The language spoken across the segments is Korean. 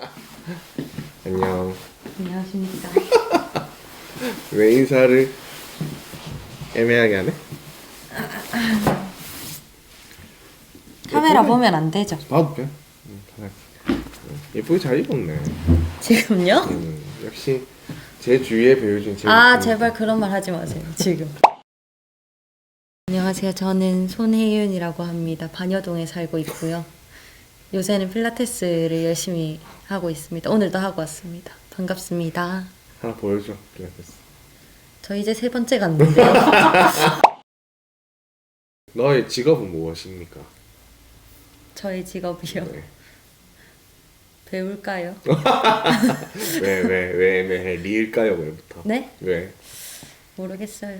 안녕. 안녕하십니까. 왜 인사를 애매하게 하네? 카메라 보면 안 되죠. 봐도 돼. 응, 잘. 응, 예쁘게 잘 입었네. 지금요? 음, 역시 제 주위의 배우 중 제일 아 예쁜 제발 그런 말 하지 마세요. 지금. 안녕하세요. 저는 손혜윤이라고 합니다. 반여동에 살고 있고요. 요새는 필라테스를 열심히 하고 있습니다. 오늘도 하고 왔습니다. 반갑습니다. 하나 보여줘. 필라테스. 저 이제 세 번째 갔는데요. 너의 직업은 무엇입니까? 저의 직업이요. 네. 배울까요? 왜, 왜, 왜 애매해? 리일까요? 왜부터? 네? 왜? 모르겠어요.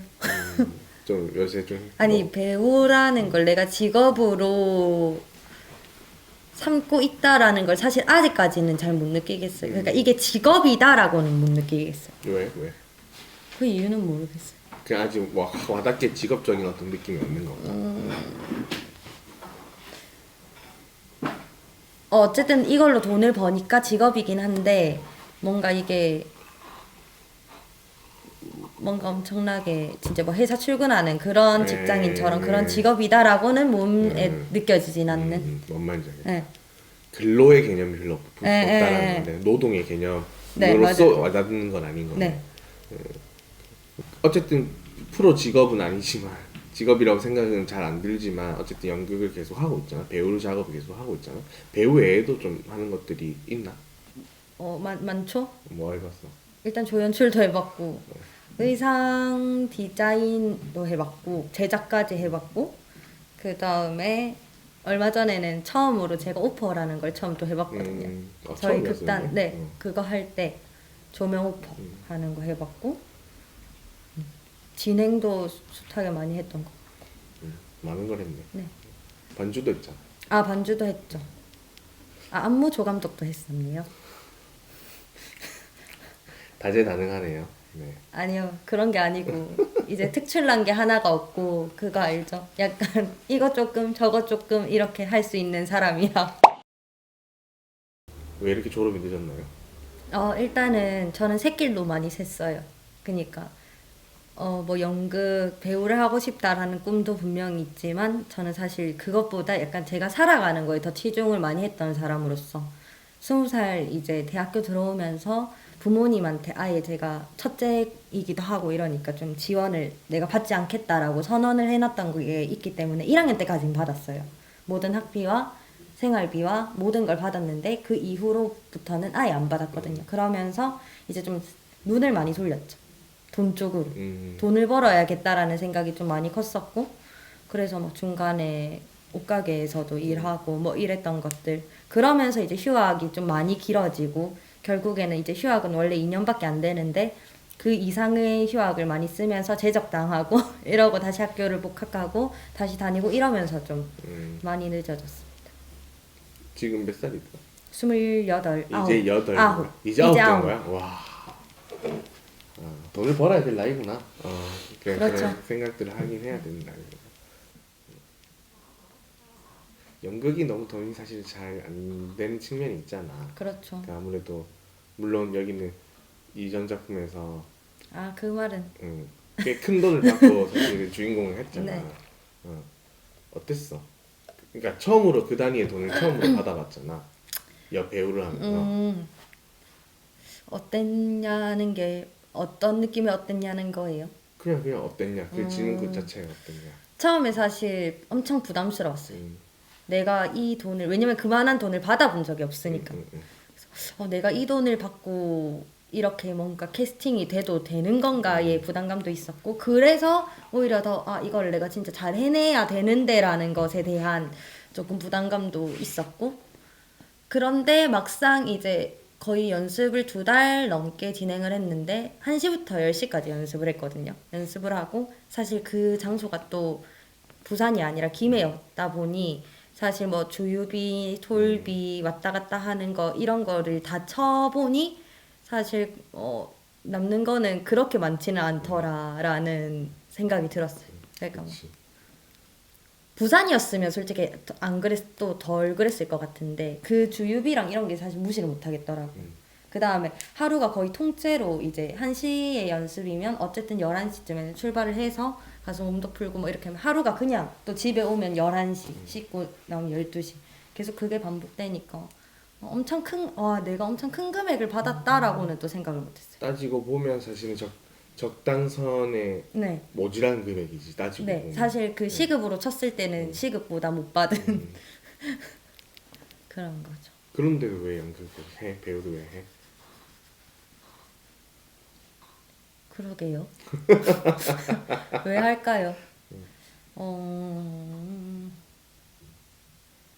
음, 좀 요새 좀 아니 뭐, 배우라는 걸 내가 직업으로 삼고 있다라는 걸 사실 아직까지는 잘 못 느끼겠어요. 그러니까 이게 직업이다라고는 못 느끼겠어요. 왜, 왜? 그 이유는 모르겠어요. 그 아직 와, 와닿게 직업적인 어떤 느낌이 없는 거구나. 어, 어쨌든 이걸로 돈을 버니까 직업이긴 한데 뭔가 이게 뭔가 엄청나게 진짜 뭐 회사 출근하는 그런 네, 직장인처럼 그런 네. 직업이다라고는 몸에 음. 느껴지진 않는. 음, 뭔 말인지 알겠어. 네. 근로의 개념이 별로 없, 없다라는 예. 건데 노동의 개념으로서 네, 맞아요. 와닿는 건 아닌 거네. 네. 어쨌든 프로 직업은 아니지만 직업이라고 생각은 잘 안 들지만 어쨌든 연극을 계속 하고 있잖아. 배우 작업을 계속 하고 있잖아. 배우 외에도 좀 하는 것들이 있나? 어, 많, 많죠? 뭐 해봤어? 일단 조연출도 해봤고 의상 디자인도 해봤고 제작까지 해봤고 그 다음에 얼마 전에는 처음으로 제가 오퍼라는 걸 처음 또 해봤거든요. 음, 어, 저희 처음이었어, 극단? 네 어. 그거 할 때 조명 오퍼 음. 하는 거 해봤고 음, 진행도 숱하게 많이 했던 거. 음, 많은 걸 했네. 네. 반주도 했잖아. 아 반주도 했죠. 아 안무 조감독도 했었네요. 다재다능하네요. 네. 아니요 그런 게 아니고 이제 특출난 게 하나가 없고 그거 알죠? 약간 이거 조금 저거 조금 이렇게 할 수 있는 사람이라 왜 이렇게 졸업이 늦었나요? 어 일단은 저는 새길로 많이 샜어요 그니까 어 뭐 연극 배우를 하고 싶다라는 꿈도 분명히 있지만 저는 사실 그것보다 약간 제가 살아가는 거에 더 치중을 많이 했던 사람으로서 스무 살 이제 대학교 들어오면서 부모님한테 아예 제가 첫째이기도 하고 이러니까 좀 지원을 내가 받지 않겠다라고 선언을 해놨던 게 있기 때문에 1학년 때까지는 받았어요. 모든 학비와 생활비와 모든 걸 받았는데 그 이후로부터는 아예 안 받았거든요. 그러면서 이제 좀 눈을 많이 돌렸죠. 돈 쪽으로. 음, 돈을 벌어야겠다라는 생각이 좀 많이 컸었고 그래서 막 중간에 옷가게에서도 일하고 뭐 이랬던 것들 그러면서 이제 휴학이 좀 많이 길어지고 결국에는 이제 휴학은 원래 2년밖에 안 되는데 그 이상의 휴학을 많이 쓰면서 제적당하고 이러고 다시 학교를 복학하고 다시 다니고 이러면서 좀 음, 많이 늦어졌습니다. 지금 몇 살이다? 스물여덟, 이제 아홉, 여덟. 아홉. 이제 아홉 된 아홉. 거야? 와. 아, 돈을 벌어야 될 나이구나. 어, 그래, 그렇죠. 그런 생각들을 하긴 해야 되는 나이구나. 연극이 너무 돈이 사실 잘 안 되는 측면이 있잖아. 그렇죠. 그러니까 아무래도 물론 여기는 이전 작품에서 아 그 말은 음, 꽤큰 돈을 받고 사실 주인공을 했잖아. 네. 어, 어땠어? 그러니까 처음으로 그 단위의 돈을 처음으로 받아봤잖아. 여 배우를 하면서. 음, 어땠냐는 게 어떤 느낌이 어땠냐는 거예요. 그냥 그냥 어땠냐? 그 질문 음. 그 자체가 어땠냐? 처음에 사실 엄청 부담스러웠어요. 음, 내가 이 돈을 왜냐면 그만한 돈을 받아본 적이 없으니까. 음, 음, 어, 내가 이 돈을 받고 이렇게 뭔가 캐스팅이 돼도 되는 건가의 부담감도 있었고 그래서 오히려 더 아 이걸 내가 진짜 잘 해내야 되는데라는 것에 대한 조금 부담감도 있었고 그런데 막상 이제 거의 연습을 두 달 넘게 진행을 했는데 1시부터 10시까지 연습을 했거든요. 연습을 하고 사실 그 장소가 또 부산이 아니라 김해였다 보니 사실 뭐 주유비, 톨비 왔다 갔다 하는 거 이런 거를 다 쳐보니 사실 어 남는 거는 그렇게 많지는 않더라라는 생각이 들었어요. 그러니까 뭐. 부산이었으면 솔직히 안 그랬도 덜 그랬을 것 같은데 그 주유비랑 이런 게 사실 무시를 못 하겠더라고. 음. 그 다음에 하루가 거의 통째로 이제 1시에 연습이면 어쨌든 11시쯤에 출발을 해서 가서 몸도 풀고 뭐 이렇게 하면 하루가 그냥 또 집에 오면 11시 씻고 나오면 12시 계속 그게 반복되니까 엄청 큰, 와, 내가 엄청 큰 금액을 받았다라고는 또 생각을 못했어요. 따지고 보면 사실은 적 적당선의 네. 모질한 금액이지 따지고 네, 보면. 사실 그 시급으로 쳤을 때는 시급보다 못 받은 음. 그런 거죠. 그런데도 왜 연극을 해? 배우를 왜 해? 그러게요. 왜 할까요? 어...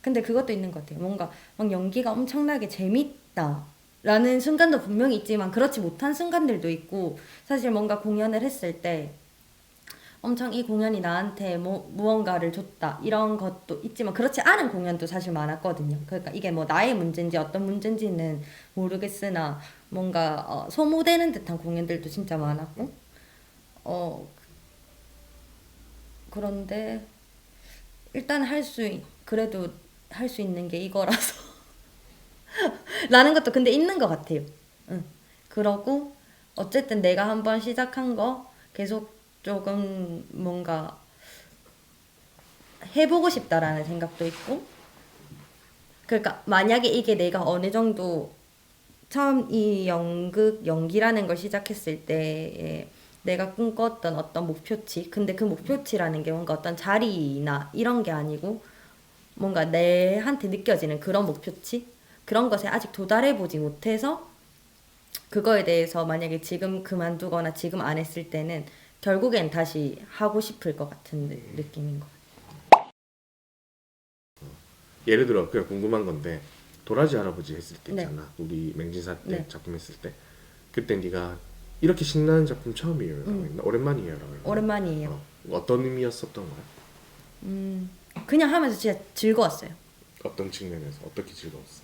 근데 그것도 있는 것 같아요. 뭔가 막 연기가 엄청나게 재밌다라는 순간도 분명히 있지만 그렇지 못한 순간들도 있고 사실 뭔가 공연을 했을 때 엄청 이 공연이 나한테 뭐 무언가를 줬다 이런 것도 있지만 그렇지 않은 공연도 사실 많았거든요. 그러니까 이게 뭐 나의 문제인지 어떤 문제인지는 모르겠으나 뭔가 어, 소모되는 듯한 공연들도 진짜 많았고 어 그런데 일단 할 수 그래도 할 수 있는 게 이거라서 라는 것도 근데 있는 것 같아요. 응. 그러고 어쨌든 내가 한번 시작한 거 계속 조금 뭔가 해보고 싶다라는 생각도 있고 그러니까 만약에 이게 내가 어느 정도 처음 이 연극 연기라는 걸 시작했을 때 내가 꿈꿨던 어떤 목표치 근데 그 목표치라는 게 뭔가 어떤 자리나 이런 게 아니고 뭔가 내한테 느껴지는 그런 목표치? 그런 것에 아직 도달해 보지 못해서 그거에 대해서 만약에 지금 그만두거나 지금 안 했을 때는 결국엔 다시 하고 싶을 것 같은 느- 느낌인 거. 예를 들어 그냥 궁금한 건데 도라지 할아버지 했을 때 네. 있잖아 우리 맹진사 때 네. 작품 했을 때 그때 네가 이렇게 신나는 작품 처음이에요 라고 음. 했나 오랜만이에요 라고 했나 오랜만이에요. 어, 어떤 의미였었던 거야 음, 그냥 하면서 진짜 즐거웠어요. 어떤 측면에서 어떻게 즐거웠어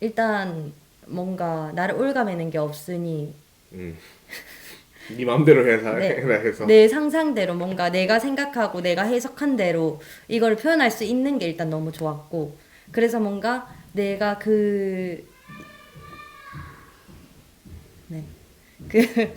일단 뭔가 나를 올가매는 게 없으니 음. 네 마음대로 해서 네. 해라 해서 내 상상대로 뭔가 내가 생각하고 내가 해석한 대로 이걸 표현할 수 있는 게 일단 너무 좋았고 그래서 뭔가 내가 그 네. 그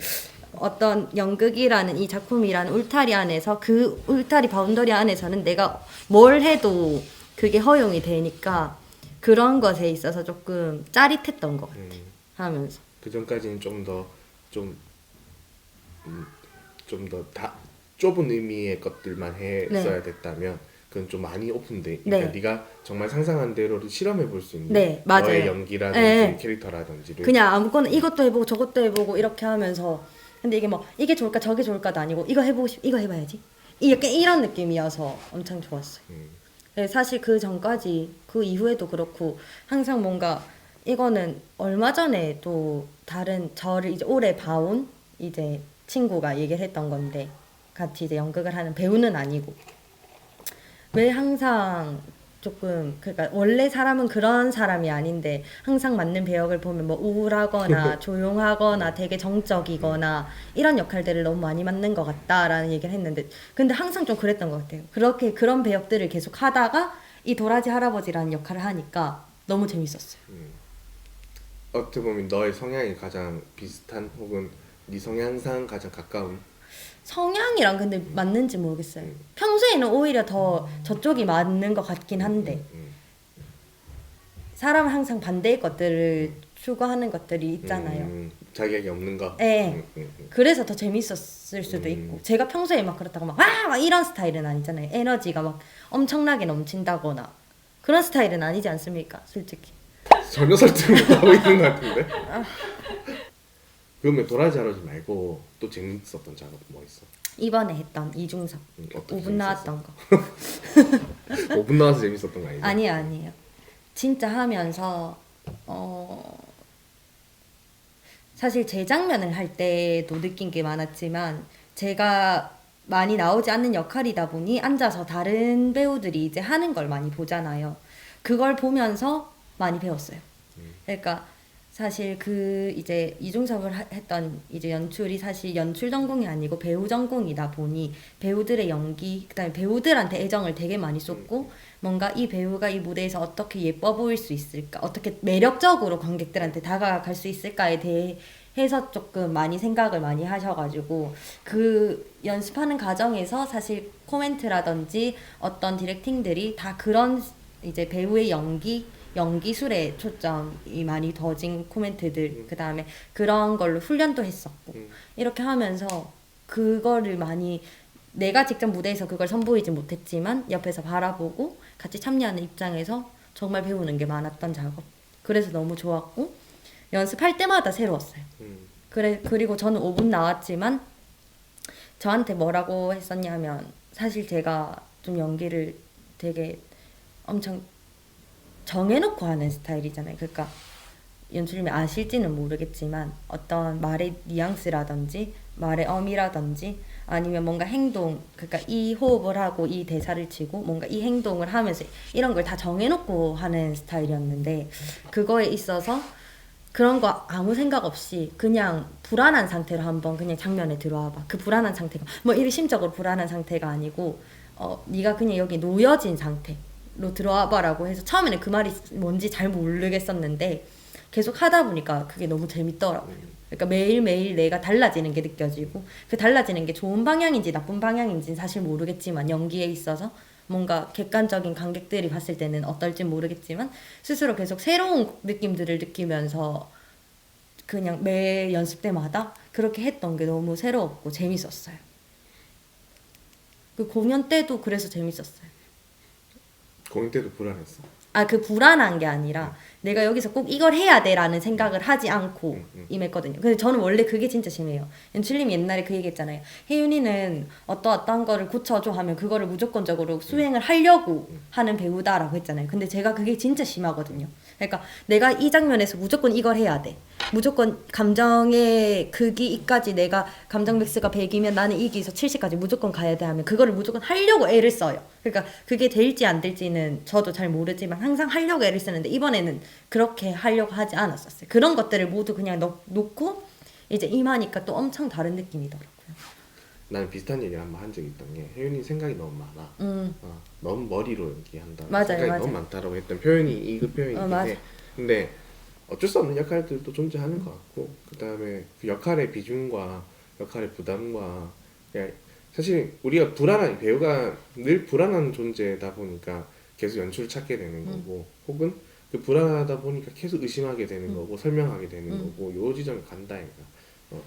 어떤 연극이라는 이 작품이라는 울타리 안에서 그 울타리 바운더리 안에서는 내가 뭘 해도 그게 허용이 되니까 그런 것에 있어서 조금 짜릿했던 것 같아 음. 하면서 그 전까지는 좀 더좀 음, 좀 더 다 좁은 의미의 것들만 했어야 됐다면 그건 좀 많이 오픈돼. 그러니까 네. 네가 정말 상상한 대로를 실험해 볼 수 있는 네, 맞아요. 너의 연기라든지 네. 캐릭터라든지를 그냥 아무거나 이것도 해보고 저것도 해보고 이렇게 하면서 근데 이게 뭐 이게 좋을까 저게 좋을까도 아니고 이거 해보고 싶 이거 해봐야지 이렇게 이런 느낌이어서 엄청 좋았어요. 음, 네, 사실 그 전까지 그 이후에도 그렇고 항상 뭔가 이거는 얼마 전에 또 다른 저를 이제 오래 봐온 이제 친구가 얘기를 했던 건데 같이 이제 연극을 하는 배우는 아니고 왜 항상 조금 그러니까 원래 사람은 그런 사람이 아닌데 항상 맞는 배역을 보면 뭐 우울하거나 조용하거나 되게 정적이거나 이런 역할들을 너무 많이 맡는 것 같다라는 얘기를 했는데 근데 항상 좀 그랬던 것 같아요. 그렇게 그런 배역들을 계속 하다가 이 도라지 할아버지라는 역할을 하니까 너무 재밌었어요. 어떻게 보면 너의 성향이 가장 비슷한 혹은 네 성향상 가장 가까운 성향이랑 근데 맞는지 모르겠어요. 평소에는 오히려 더 저쪽이 맞는 것 같긴 한데 음, 사람은 항상 반대의 것들을 추구하는 것들이 있잖아요. 음, 자격이 없는 거. 네. 음, 음, 음. 그래서 더 재밌었을 수도 음. 있고 제가 평소에 막 그렇다고 막, 와! 막 이런 스타일은 아니잖아요 에너지가 막 엄청나게 넘친다거나 그런 스타일은 아니지 않습니까 솔직히 전혀 설득을 못하고 있는 것 같은데. 그러면 도라지 할아버지 말고 또 재밌었던 작업 뭐 있어? 이번에 했던 이중섭 음, 어떻게 5분 재밌었어? 나왔던 거 5분 나와서 재밌었던 거 아니죠? 아니에요 아니에요 진짜 하면서 어 사실 제 장면을 할 때도 느낀 게 많았지만 제가 많이 나오지 않는 역할이다 보니 앉아서 다른 배우들이 이제 하는 걸 많이 보잖아요. 그걸 보면서 많이 배웠어요. 그러니까 사실 그 이제 이중섭을 하- 했던 이제 연출이 사실 연출 전공이 아니고 배우 전공이다 보니 배우들의 연기 그다음에 배우들한테 애정을 되게 많이 쏟고 뭔가 이 배우가 이 무대에서 어떻게 예뻐 보일 수 있을까 어떻게 매력적으로 관객들한테 다가갈 수 있을까에 대해서 조금 많이 생각을 많이 하셔가지고 그 연습하는 과정에서 사실 코멘트라든지 어떤 디렉팅들이 다 그런 이제 배우의 연기 연기술에 초점이 많이 더진 코멘트들 그 다음에 그런 걸로 훈련도 했었고 음. 이렇게 하면서 그거를 많이 내가 직접 무대에서 그걸 선보이지 못했지만 옆에서 바라보고 같이 참여하는 입장에서 정말 배우는 게 많았던 작업 그래서 너무 좋았고 연습할 때마다 새로웠어요 음. 그래 그리고 저는 5분 나왔지만 저한테 뭐라고 했었냐면 사실 제가 좀 연기를 되게 엄청 정해놓고 하는 스타일이잖아요. 그러니까 연출님이 아실지는 모르겠지만 어떤 말의 뉘앙스라든지 말의 어미라든지 아니면 뭔가 행동 그러니까 이 호흡을 하고 이 대사를 치고 뭔가 이 행동을 하면서 이런 걸 다 정해놓고 하는 스타일이었는데 그거에 있어서 그런 거 아무 생각 없이 그냥 불안한 상태로 한번 그냥 장면에 들어와봐. 그 불안한 상태가 뭐 일심적으로 불안한 상태가 아니고 어 네가 그냥 여기 놓여진 상태 로 들어와봐라고 해서 처음에는 그 말이 뭔지 잘 모르겠었는데 계속 하다 보니까 그게 너무 재밌더라고요. 그러니까 매일매일 내가 달라지는 게 느껴지고 그 달라지는 게 좋은 방향인지 나쁜 방향인지는 사실 모르겠지만 연기에 있어서 뭔가 객관적인 관객들이 봤을 때는 어떨지 모르겠지만 스스로 계속 새로운 느낌들을 느끼면서 그냥 매 연습 때마다 그렇게 했던 게 너무 새로웠고 재밌었어요. 그 공연 때도 그래서 재밌었어요. 공연 때도 불안했어. 아 그 불안한 게 아니라 내가 여기서 꼭 이걸 해야 돼라는 생각을 하지 않고 음, 음. 임했거든요. 근데 저는 원래 그게 진짜 심해요. 연출님이 옛날에 그 얘기했잖아요. 혜윤이는 어떠어떠한 거를 고쳐줘 하면 그거를 무조건적으로 수행을 하려고 하는 배우다라고 했잖아요. 근데 제가 그게 진짜 심하거든요. 그러니까 내가 이 장면에서 무조건 이걸 해야 돼. 무조건 감정의 극이 이까지 내가 감정 백스가 100이면 나는 이기서 70까지 무조건 가야 돼 하면 그거를 무조건 하려고 애를 써요. 그러니까 그게 될지 안 될지는 저도 잘 모르지만 항상 하려고 애를 쓰는데 이번에는 그렇게 하려고 하지 않았었어요. 그런 것들을 모두 그냥 넣, 놓고 이제 임하니까 또 엄청 다른 느낌이더라고요. 나는 비슷한 얘기를 한번 한 적이 있던 게 혜윤이 생각이 너무 많아. 음, 어, 너무 머리로 연기한다. 맞아요, 생각이 맞아요. 너무 많다라고 했던 표현이 이 그 표현인데, 어, 맞아. 근데 어쩔 수 없는 역할들도 존재하는 것 같고, 그 다음에 그 역할의 비중과 역할의 부담과 그냥 사실 우리가 불안한 배우가 늘 불안한 존재다 보니까 계속 연출을 찾게 되는 음. 거고, 혹은 그 불안하다 보니까 계속 의심하게 되는 음. 거고 설명하게 되는 음. 거고 요 지점에 간다 니까. 어,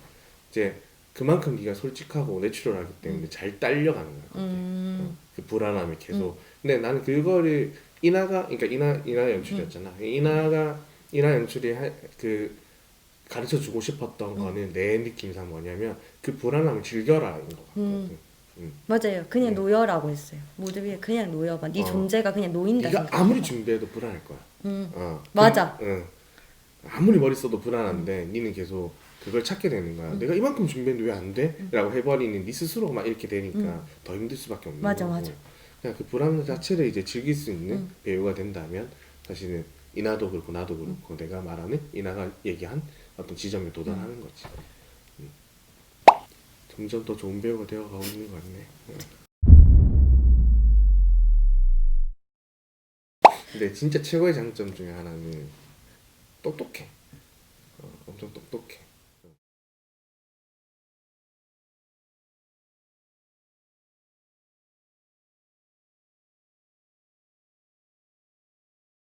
이제 그만큼 네가 솔직하고 내추럴하기 때문에 잘 딸려가는 거야. 음, 그 불안함이 계속. 근데 나는 그거를 이나가 그러니까 이나 이나 연출이었잖아. 이나가 이나 연출이 하, 그 가르쳐 주고 싶었던 거는 내 느낌상 뭐냐면 그 불안함을 즐겨라인 것 같거든. 음. 음. 맞아요. 그냥 네. 놓여라고 했어요. 무대 위에 그냥 놓여봐. 네 어. 존재가 그냥 놓인다. 네가 생각해봐. 아무리 준비해도 불안할 거야. 음, 어. 맞아. 그, 응. 아무리 머리 써도 불안한데 니는 계속 그걸 찾게 되는 거야. 음. 내가 이만큼 준비했는데 왜 안 돼? 라고 해버리는 니 스스로가 막 이렇게 되니까 음. 더 힘들 수밖에 없는 맞아, 거고. 맞아. 그냥 그 불안 자체를 이제 즐길 수 있는 음. 배우가 된다면 사실은 이나도 그렇고 나도 그렇고 내가 말하는 이나가 얘기한 어떤 지점에 도달하는 거지. 음. 점점 더 좋은 배우가 되어가고 있는 것 같네. 응. 근데 진짜 최고의 장점 중에 하나는 똑똑해. 어, 엄청 똑똑해.